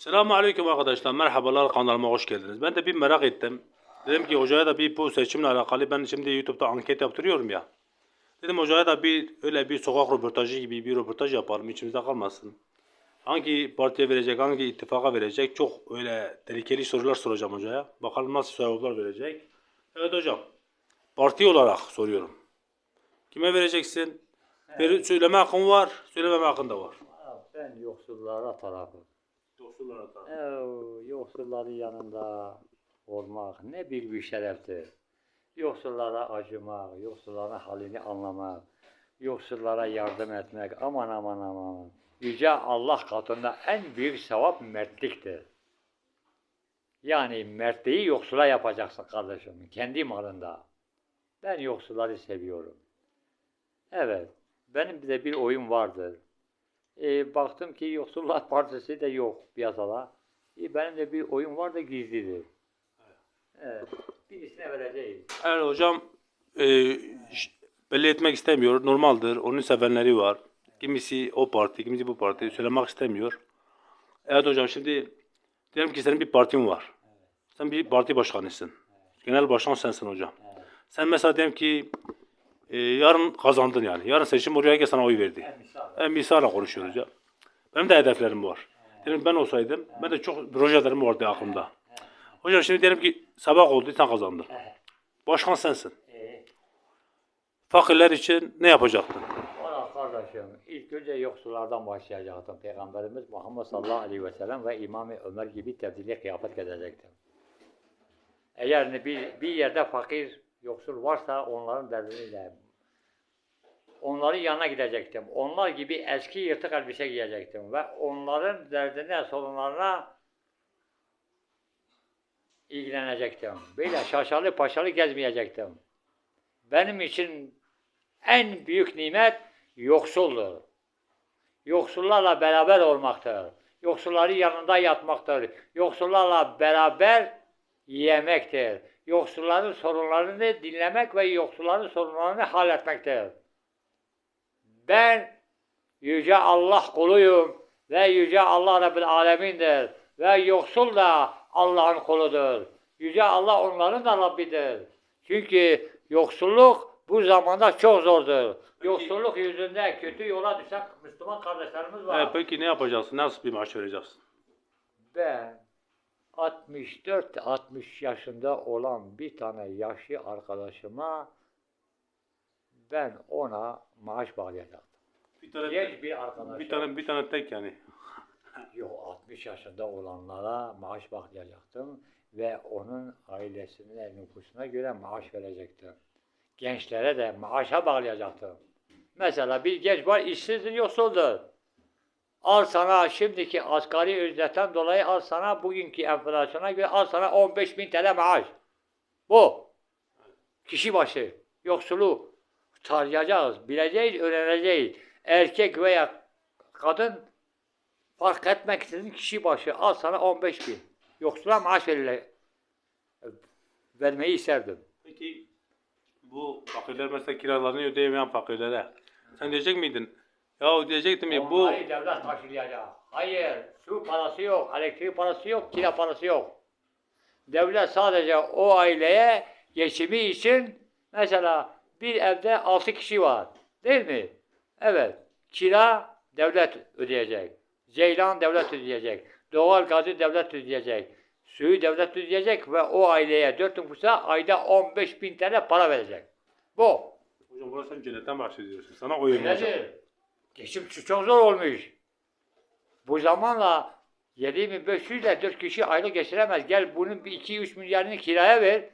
Selamun Aleyküm arkadaşlar. Merhabalar kanalıma hoş geldiniz. Ben de bir merak ettim. Dedim ki hocaya da bir bu seçimle alakalı ben şimdi YouTube'da anket yaptırıyorum ya. Dedim hocaya da bir öyle bir sokak röportajı gibi bir röportaj yapalım içimizde kalmasın. Hangi partiye verecek, hangi ittifaka verecek çok öyle tehlikeli sorular soracağım hocaya. Bakalım nasıl cevaplar verecek. Evet hocam. Parti olarak soruyorum. Kime vereceksin? Ver- söyleme hakkın var, söylememe hakkın da var. Ben yoksullara tarafım. Yoksullara da. Ev, yoksulların yanında olmak ne büyük bir şereftir. Yoksullara acımak, yoksulların halini anlamak, yoksullara yardım etmek aman aman aman. Yüce Allah katında en büyük sevap mertliktir. Yani mertliği yoksula yapacaksın kardeşim, kendi malında. Ben yoksulları seviyorum. Evet, benim de bir oyun vardır. E, baktım ki Yoksullar Partisi de yok piyasada. E, benim de bir oyun var da gizlidir. Evet. Birisine vereceğiz. Eğer hocam e, belli etmek istemiyor, normaldir. Onun sevenleri var. Kimisi o parti, kimisi bu parti söylemek istemiyor. Evet hocam şimdi diyelim ki senin bir partin var. Sen bir parti başkanısın. Genel başkan sensin hocam. Sen mesela diyelim ki e, yarın kazandın yani. Yarın seçim oraya gel sana oy verdi. En misal. En misal konuşuyoruz ya. Benim de hedeflerim var. Diyelim ben olsaydım, ben de çok projelerim vardı aklımda. Hocam şimdi diyelim ki sabah oldu, sen kazandın. Başkan sensin. E, Fakirler için ne yapacaktın? Valla kardeşim ilk önce yoksullardan başlayacaktım. Peygamberimiz Muhammed sallallahu aleyhi ve sellem ve İmam-ı Ömer gibi tebdili kıyafet gezecektim. Eğer bir, bir yerde fakir, yoksul varsa onların derdini onların yanına gidecektim. Onlar gibi eski yırtık elbise giyecektim ve onların derdine, sorunlarına ilgilenecektim. Böyle şaşalı paşalı gezmeyecektim. Benim için en büyük nimet yoksuldur. Yoksullarla beraber olmaktır. Yoksulların yanında yatmaktır. Yoksullarla beraber yemektir. Yoksulların sorunlarını dinlemek ve yoksulların sorunlarını halletmektir. Ben Yüce Allah kuluyum ve Yüce Allah Rabbil Alemin'dir. Ve yoksul da Allah'ın kuludur. Yüce Allah onların da Rabbidir. Çünkü yoksulluk bu zamanda çok zordur. Yoksulluk yüzünden kötü yola düşen Müslüman kardeşlerimiz var. Ee, peki ne yapacaksın? Nasıl bir maaş vereceksin? Ben 64-60 yaşında olan bir tane yaşlı arkadaşıma ben ona maaş bağlayacaktım. Bir tane, Genç bir arkadaşım. bir tane, bir tane tek yani. Yok 60 yaşında olanlara maaş bağlayacaktım ve onun ailesine nüfusuna göre maaş verecektim. Gençlere de maaşa bağlayacaktım. Mesela bir genç var işsizdir yoksuldur. Al sana şimdiki asgari ücretten dolayı al sana bugünkü enflasyona göre al sana 15 bin TL maaş. Bu. Kişi başı. Yoksulu tarayacağız, bileceğiz, öğreneceğiz. Erkek veya kadın fark etmeksizin kişi başı al sana 15 bin. Yoksula maaş verirler. Vermeyi isterdim. Peki bu fakirler mesela kiralarını ödeyemeyen fakirlere sen diyecek miydin? Ya diyecektim ya bu Onları devlet karşılayacak. Hayır, su parası yok, elektrik parası yok, kira parası yok. Devlet sadece o aileye geçimi için mesela bir evde altı kişi var. Değil mi? Evet. Kira devlet ödeyecek. Ceylan devlet ödeyecek. Doğal gazı devlet ödeyecek. Suyu devlet ödeyecek ve o aileye dört nüfusa ayda 15 bin TL para verecek. Bu. Hocam burası sen cennetten bahsediyorsun. Sana oy vereceğim. Nedir? Geçim çok zor olmuş. Bu zamanla 7500 ile 4 kişi aylık geçiremez. Gel bunun bir 2-3 milyarını kiraya ver.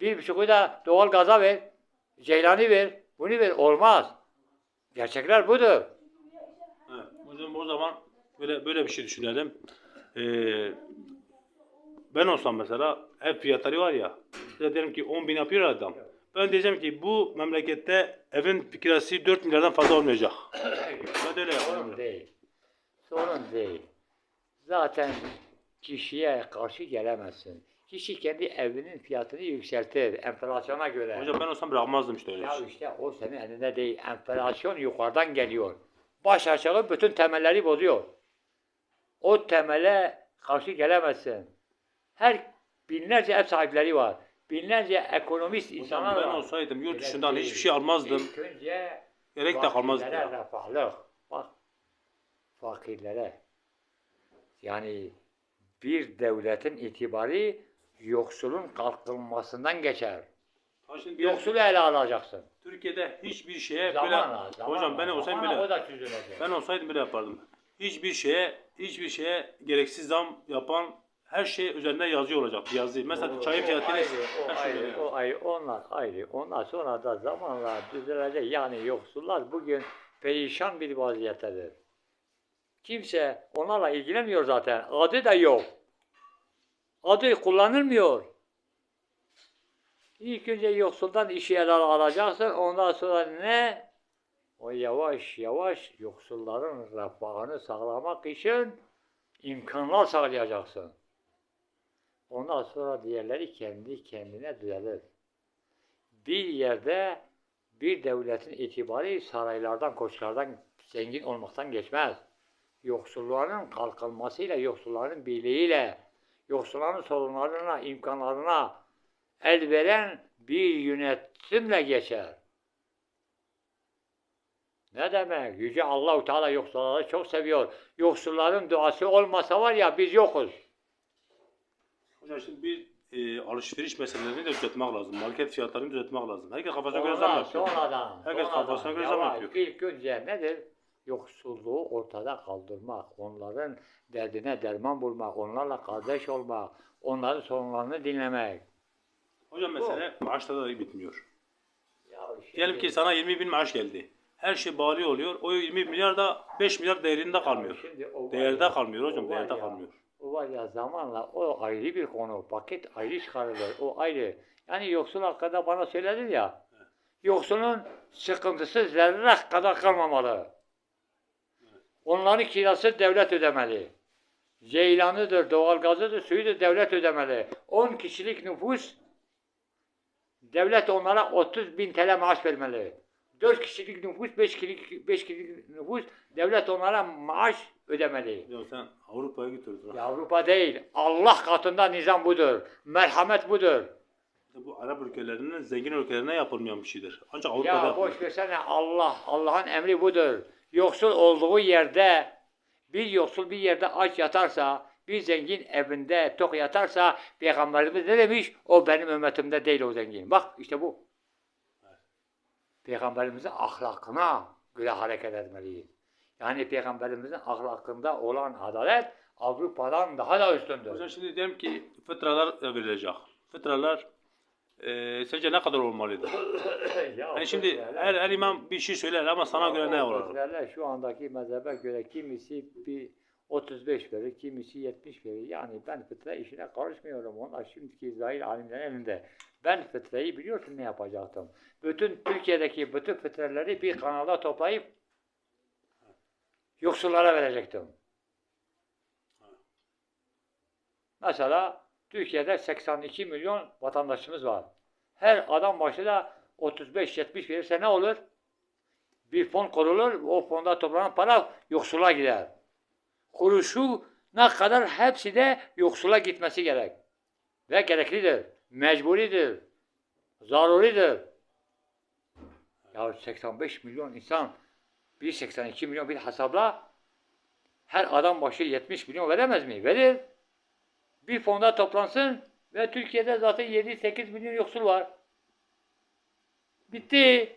Bir buçuğu da doğal gaza ver. Ceylanı ver. Bunu ver. Olmaz. Gerçekler budur. Evet. Hocam o zaman böyle böyle bir şey düşünelim. Ee, ben olsam mesela ev fiyatları var ya. Mesela diyelim ki 10 bin yapıyor adam. Ben diyeceğim ki bu memlekette evin kirası 4 milyardan fazla olmayacak. Ben öyle Sorun yaparım. değil. Sorun değil. Zaten kişiye karşı gelemezsin. Kişi kendi evinin fiyatını yükseltir enflasyona göre. Hocam ben olsam bırakmazdım işte öyle Ya şey. işte o senin elinde değil. Enflasyon yukarıdan geliyor. Baş aşağı bütün temelleri bozuyor. O temele karşı gelemezsin. Her binlerce ev sahipleri var. Binlerce ekonomist insanlar ben var. olsaydım yurt dışından değil. hiçbir şey almazdım. İlk önce Gerek de kalmazdı. fakirlere ya. refahlık. Bak fakirlere. Yani bir devletin itibarı yoksulun kalkınmasından geçer. Ha şimdi Yoksulu ele alacaksın. Türkiye'de hiçbir şeye Zamanla, böyle zamanla. hocam ben olsaydım Zamanla bile o da çözülecek. ben olsaydım bile yapardım. Hiçbir şeye hiçbir şeye gereksiz zam yapan her şey üzerinde yazıyor olacak. Yazı. Mesela çayın o fiyatını ayrı, o şey ayrı, o ayrı, onlar ayrı. Ondan sonra da zamanla düzelecek. Yani yoksullar bugün perişan bir vaziyettedir. Kimse onlarla ilgilenmiyor zaten. Adı da yok. Adı kullanılmıyor. İlk önce yoksuldan işi ele alacaksın. Ondan sonra ne? O yavaş yavaş yoksulların refahını sağlamak için imkanlar sağlayacaksın. Ondan sonra diğerleri kendi kendine düzelir. Bir yerde bir devletin itibarı saraylardan, koçlardan zengin olmaktan geçmez. Yoksulların kalkınmasıyla, yoksulların birliğiyle, yoksulların sorunlarına, imkanlarına el veren bir yönetimle geçer. Ne demek? Yüce Allahu Teala yoksulları çok seviyor. Yoksulların duası olmasa var ya biz yokuz. Hocam şimdi bir e, alışveriş meselelerini de düzeltmek lazım. Market fiyatlarını düzeltmek lazım. Herkes kafasına göre zam yapıyor. sonradan, Herkes sonradan. kafasına göre zam Yavaş, yapıyor. İlk önce nedir? Yoksulluğu ortada kaldırmak, onların derdine derman bulmak, onlarla kardeş olmak, onların sorunlarını dinlemek. Hocam mesele maaşla da bitmiyor. Ya şimdi- Diyelim ki sana 20 bin maaş geldi. Her şey bağlı oluyor. O 20 milyar da 5 milyar değerinde kalmıyor. Şimdi o var Değerde ya, kalmıyor hocam. var Değerde ya, kalmıyor. O var ya zamanla o ayrı bir konu. Paket ayrı çıkarılır. O ayrı. Yani yoksul hakkında bana söyledin ya. Yoksulun sıkıntısı zerre kadar kalmamalı. Onların kirası devlet ödemeli. Ceylanıdır, doğalgazıdır, suyudur devlet ödemeli. 10 kişilik nüfus devlet onlara 30 bin TL maaş vermeli. 4 kişilik nüfus, 5 kişilik, 5 kişilik nüfus devlet onlara maaş ödemeli. Hocam sen Avrupa'ya götürdün. Ya Avrupa değil, Allah katında nizam budur. Merhamet budur. Bu Arap ülkelerinin zengin ülkelerine yapılmayan bir şeydir. Ancak Avrupa'da Ya yapılıyor. boş versene Allah, Allah'ın emri budur. Yoksul olduğu yerde, bir yoksul bir yerde aç yatarsa, bir zengin evinde tok yatarsa, Peygamberimiz ne demiş? O benim ümmetimde değil o zengin. Bak işte bu. Peygamberimizin ahlakına göre hareket etmeliyiz. Yani Peygamberimizin ahlakında olan adalet Avrupa'dan daha da üstündür. Hocam şimdi diyelim ki fıtralar verilecek. Fıtralar e, sence ne kadar olmalıydı? Ya Yani şimdi her, her imam bir şey söyler ama sana göre ne olur? Şu andaki mezhebe göre kimisi bir 35 verir, kimisi 70 verir. Yani ben fıtra işine karışmıyorum. Onlar şimdiki İsrail alimlerin elinde. Ben fıtrayı biliyorsun ne yapacaktım. Bütün Türkiye'deki bütün fıtraları bir kanalda toplayıp yoksullara verecektim. Mesela Türkiye'de 82 milyon vatandaşımız var. Her adam başı da 35-70 verirse ne olur? Bir fon kurulur, o fonda toplanan para yoksula gider. Kuruşu ne kadar hepsi de yoksula gitmesi gerek. Ve gereklidir, mecburidir, zaruridir. Ya 85 milyon insan, bir 82 milyon bir hesapla her adam başı 70 milyon veremez mi? Verir. Bir fonda toplansın ve Türkiye'de zaten 7-8 milyon yoksul var. Bitti.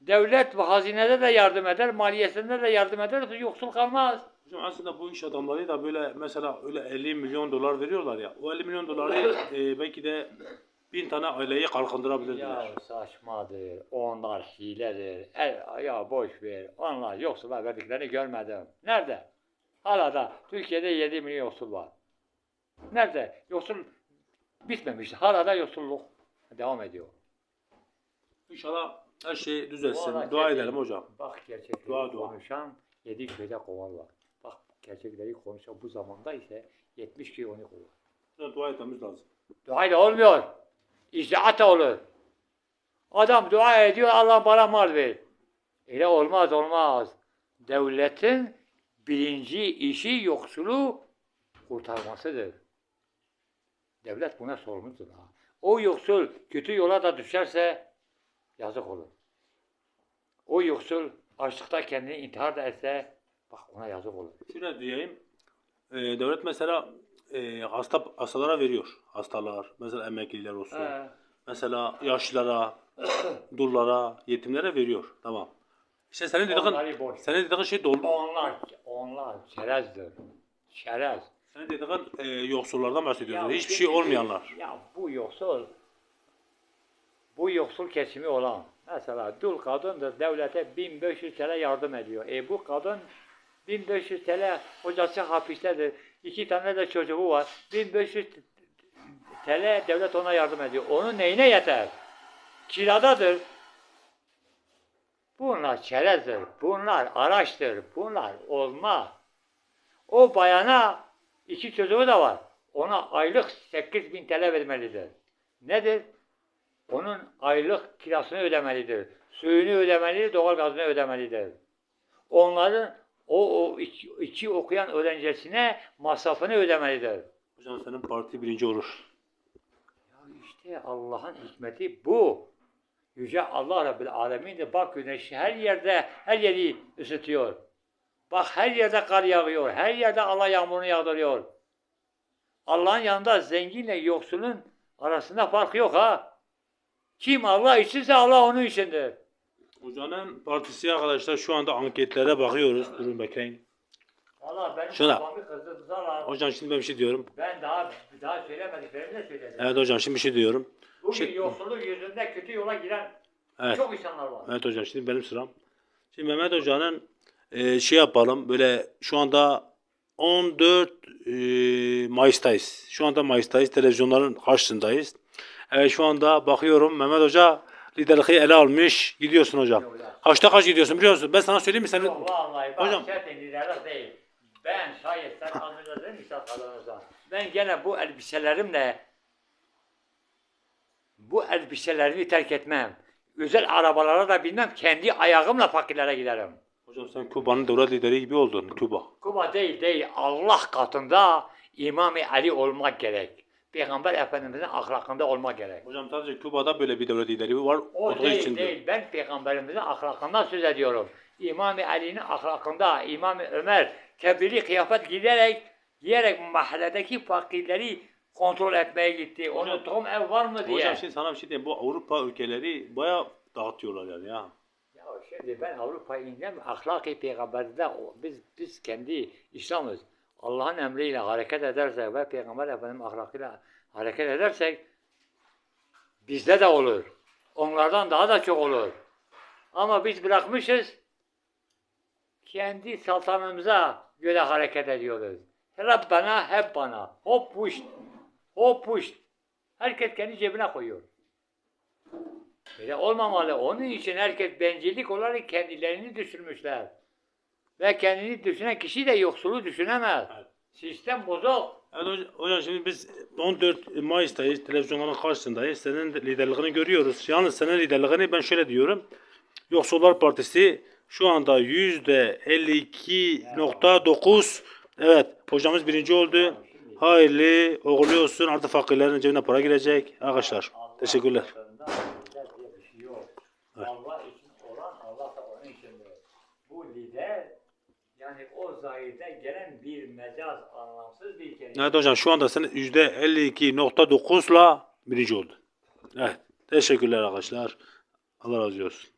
Devlet ve hazinede de yardım eder, maliyesinde de yardım eder, yoksul kalmaz. Hocam aslında bu iş adamları da böyle mesela öyle 50 milyon dolar veriyorlar ya. O 50 milyon doları e, belki de bin tane aileyi kalkındırabilirdiler. Ya saçmadır, onlar hiledir. El, ya boş ver, onlar yoksula verdiklerini görmedim. Nerede? Hala da Türkiye'de 7 milyon yoksul var. Nerede? Yoksul bitmemiş. Hala da yoksulluk devam ediyor. İnşallah her şey düzelsin. Dua gerçekten- edelim hocam. Bak gerçekleri Dua, dua. konuşan 7 köyde kovar var. Bak gerçekleri konuşan bu zamanda ise 70 köy onu kovar. Dua etmemiz lazım. Dua da olmuyor. İcraat da olur. Adam dua ediyor Allah bana mal ver. Öyle olmaz olmaz. Devletin birinci işi yoksulu kurtarmasıdır. Devlet buna sorumludur. O yoksul kötü yola da düşerse yazık olur. O yoksul açlıkta kendini intihar da etse bak ona yazık olur. Şöyle diyeyim. e, devlet mesela e, hasta hastalara veriyor. Hastalar, mesela emekliler olsun. He. Mesela yaşlılara, dullara, yetimlere veriyor. Tamam. İşte senin dediğin, Onları boş. senin dediğin şey doldu. Onlar, onlar çerezdir. Çerez. Senin dediğin e, yoksullardan bahsediyorsun. Ya Hiçbir şey olmayanlar. Ya bu yoksul, bu yoksul kesimi olan, mesela dul kadındır, devlete 1500 TL yardım ediyor. E bu kadın 1500 TL, kocası hapistedir, iki tane de çocuğu var, 1500 TL devlet ona yardım ediyor. Onun neyine yeter? Kiradadır. Bunlar çerezdir, bunlar araçtır, bunlar olmaz. O bayana iki çocuğu da var. Ona aylık 8 bin TL vermelidir. Nedir? Onun aylık kirasını ödemelidir. Suyunu ödemelidir, doğalgazını ödemelidir. Onların o, o iki, iki okuyan öğrencisine masrafını ödemelidir. Hocam senin parti birinci olur. Ya işte Allah'ın hikmeti bu. Yüce Allah Rabbil Alemin de bak güneş her yerde her yeri ısıtıyor. Bak her yerde kar yağıyor. Her yerde Allah yağmurunu yağdırıyor. Allah'ın yanında zenginle yoksulun arasında fark yok ha. Kim Allah içinse Allah onun içindir. Hocanın partisi arkadaşlar şu anda anketlere bakıyoruz. Durun bekleyin. Valla benim Şuna. kızdırdılar. Hocam şimdi ben bir şey diyorum. Ben daha daha söylemediklerimi de söyledim. Evet hocam şimdi bir şey diyorum. Bugün şey- yoksulluk yüzünde kötü yola giren Evet. çok insanlar var. Evet hocam şimdi benim sıram. Şimdi Mehmet Hoca'nın e, şey yapalım böyle şu anda 14 e, Mayıs'tayız. Şu anda Mayıs'tayız. Televizyonların karşısındayız. Evet şu anda bakıyorum Mehmet Hoca liderliği ele almış. Gidiyorsun hocam. Kaçta kaç gidiyorsun biliyor musun? Ben sana söyleyeyim mi? Sen, Yok vallahi bak Hocam- zaten liderlik değil. Ben şayet sen önce dedin misafirlerinize. Ben gene bu elbiselerimle bu elbiselerimi terk etmem. Özel arabalara da binmem. Kendi ayağımla fakirlere giderim. hocam sen Kuba'nın devlet lideri gibi oldun. Kuba. Kuba değil değil. Allah katında İmam-ı Ali olmak gerek. Peygamber Efendimizin ahlakında olmak gerek. Hocam sadece Kuba'da böyle bir devlet lideri var. O olduğu değil için diyor. değil. Ben peygamberimizin ahlakından söz ediyorum. İmam-ı Ali'nin ahlakında, İmam-ı Ömer tebdili kıyafet giderek, giyerek mahalledeki fakirleri kontrol etmeye gitti. Onun Hocam- tohum ev var mı diye. Hocam şimdi sana bir şey diyeyim. Bu Avrupa ülkeleri bayağı dağıtıyorlar yani ya. Ya şimdi ben Avrupa'yı indim, ahlaki peygamberde o- biz biz kendi İslam'ız. Allah'ın emriyle hareket edersek ve Peygamber Efendimiz ahlakıyla hareket edersek bizde de olur. Onlardan daha da çok olur. Ama biz bırakmışız kendi saltanımıza göre hareket ediyoruz. Hep bana, hep bana. Hop puşt. Hop puşt. Herkes kendi cebine koyuyor. Böyle olmamalı. Onun için herkes bencillik olarak kendilerini düşünmüşler. Ve kendini düşünen kişi de yoksulu düşünemez. Evet. Sistem bozuk. Evet hocam, hocam şimdi biz 14 Mayıs'tayız. Televizyonların karşısındayız. Senin de liderliğini görüyoruz. Yalnız senin liderliğini ben şöyle diyorum. Yoksullar Partisi şu anda %52.9 Evet hocamız birinci oldu. Hayırlı uğurlu olsun. Artık fakirlerin cebine para girecek. Arkadaşlar teşekkürler. Altında lider diye bir şey yok. Allah için olan Allah da onun içindir. Bu lider yani o zahirde gelen bir mecaz anlamsız bir kelime. Evet hocam şu anda sen %52.9'la birinci oldu. Evet. Teşekkürler arkadaşlar. Allah razı olsun.